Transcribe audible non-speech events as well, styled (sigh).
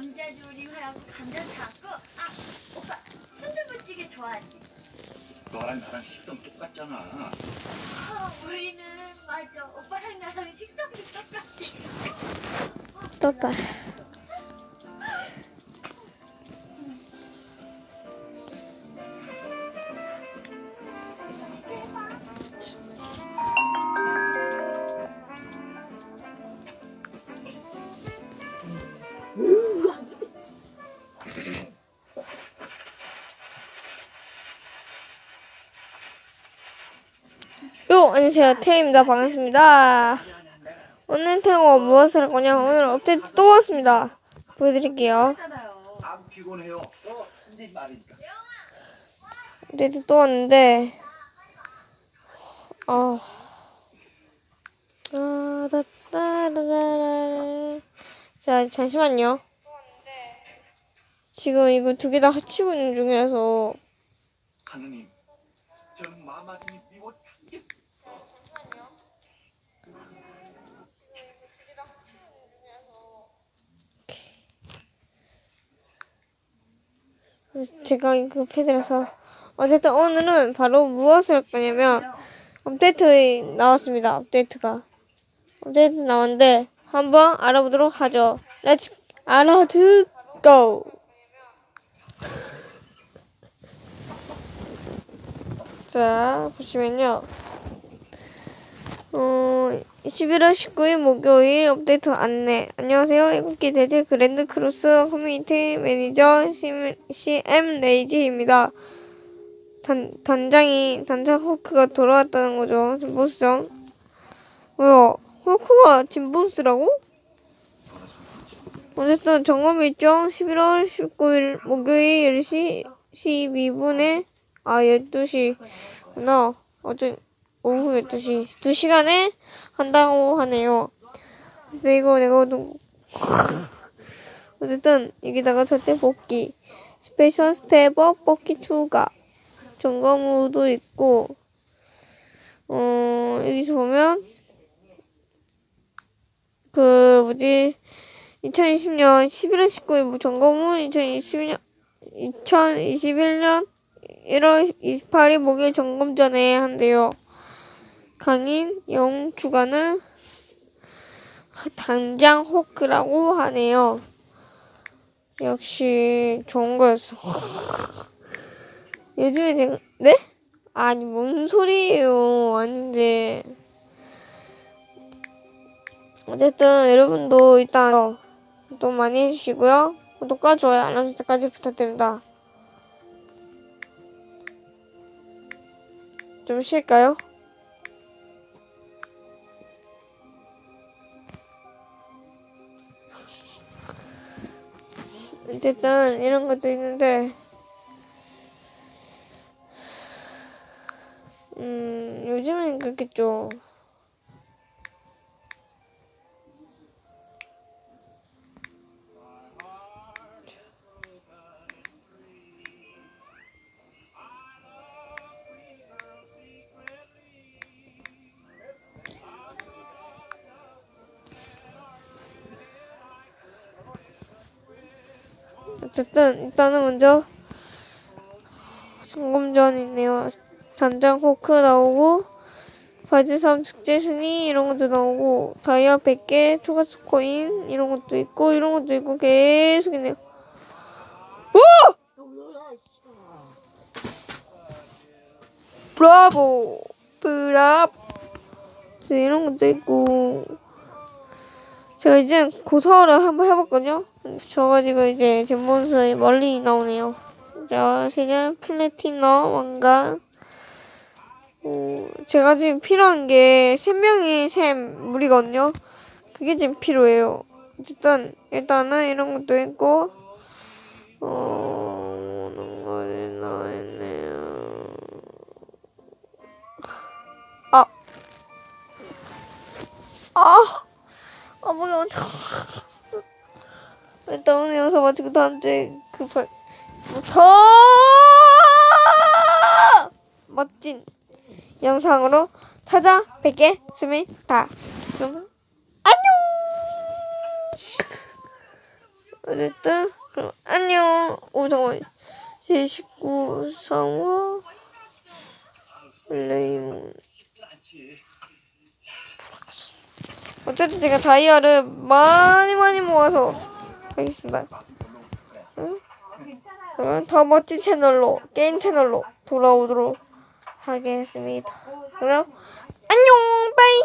감자 조림하고 감자 잡고 아 오빠 순두부찌개 좋아하지? 너랑 나랑 식성 똑같잖아. 아 우리는 맞아 오빠랑 나랑 식성이 똑같지 떴다. 요, 안녕하세요. 태입니다. 반갑습니다. 오늘 태우가 무엇을 할 거냐? 오늘 업데이트 또 왔습니다. 보여드릴게요. 어. 업데이트 또 왔는데, 어, 아, 다, 따라라라. 자, 잠시만요. 지금 이거 두 개 다 합치고 있는 중이라서, 하느님, 저는 마마님이 미워 죽겠. 제가 패드라서. 어쨌든 오늘은 바로 무엇을 할 거냐면, 업데이트 나왔습니다. 업데이트가. 업데이트 나왔는데, 한번 알아보도록 하죠. 렛츠 알아듣고! (laughs) 자, 보시면요. 어, 11월 19일 목요일 업데이트 안내. 안녕하세요. 일곱개 대제 그랜드 크로스 커뮤니티 매니저 심- CM 레이지입니다. 단, 단장이, 단장 호크가 돌아왔다는 거죠. 진보스죠. 뭐야, 호크가 진보스라고? 어쨌든 점검 일정 11월 19일 목요일 10시 12분에 아 12시구나 어제 오후 12시 2시간에 한다고 하네요. 이거 내가 누 (laughs) 어쨌든 여기다가 절대 뽑기. 스페셜 스텝업 뽑기 추가. 점검후도 있고 어 여기서 보면 그 뭐지? 2020년 11월 19일 점검 후 2020년 2021년 1월 28일 목요일 점검 전에 한대요. 강인 영 주간은 당장 호크라고 하네요. 역시 좋은 거였어. (laughs) 요즘에 제가 네? 아니 뭔 소리예요. 아닌데. 어쨌든 여러분도 일단 또 많이 해주시고요. 구독과 좋아요, 알람 설정까지 부탁드립니다. 좀 쉴까요? 어쨌든 이런 것도 있는데 음 요즘엔 그렇겠죠. 어쨌든 일단은 먼저 점검전이네요. 단장 호크 나오고 바지섬 축제 순위 이런 것도 나오고 다이아 100개 추가 스코인 이런 것도 있고 이런 것도 있고 계속 있네요. 오! 브라보 브라보 네, 이런 것도 있고 제가 이제 고서를 한번 해봤거든요. 저가지고 이제 젠본스의 멀리 나오네요. 자, 시즌 플래티넘 왕관. 어, 제가 지금 필요한 게 3명의 샘 물이거든요. 그게 지금 필요해요. 어쨌든, 일단은 이런 것도 있고, 어, 이런 거는 나왔네요. 아! 아! 아, 뭐야, 엄청. 일단 오늘 영상 마치고 다음 주에 그 발, 뭐더 멋진 영상으로 찾아뵙겠습니다. 그럼 안녕! 어쨌든 그럼 안녕. 오 잠깐만. 제 19 상화 플레이몬. 쉽진 않지. 어쨌든 제가 다이아를 많이 많이 모아서 하겠습니다. 괜찮아요. 그러면 더 멋진 채널로 게임 채널로 돌아오도록 하겠습니다. 그럼 안녕 빠이.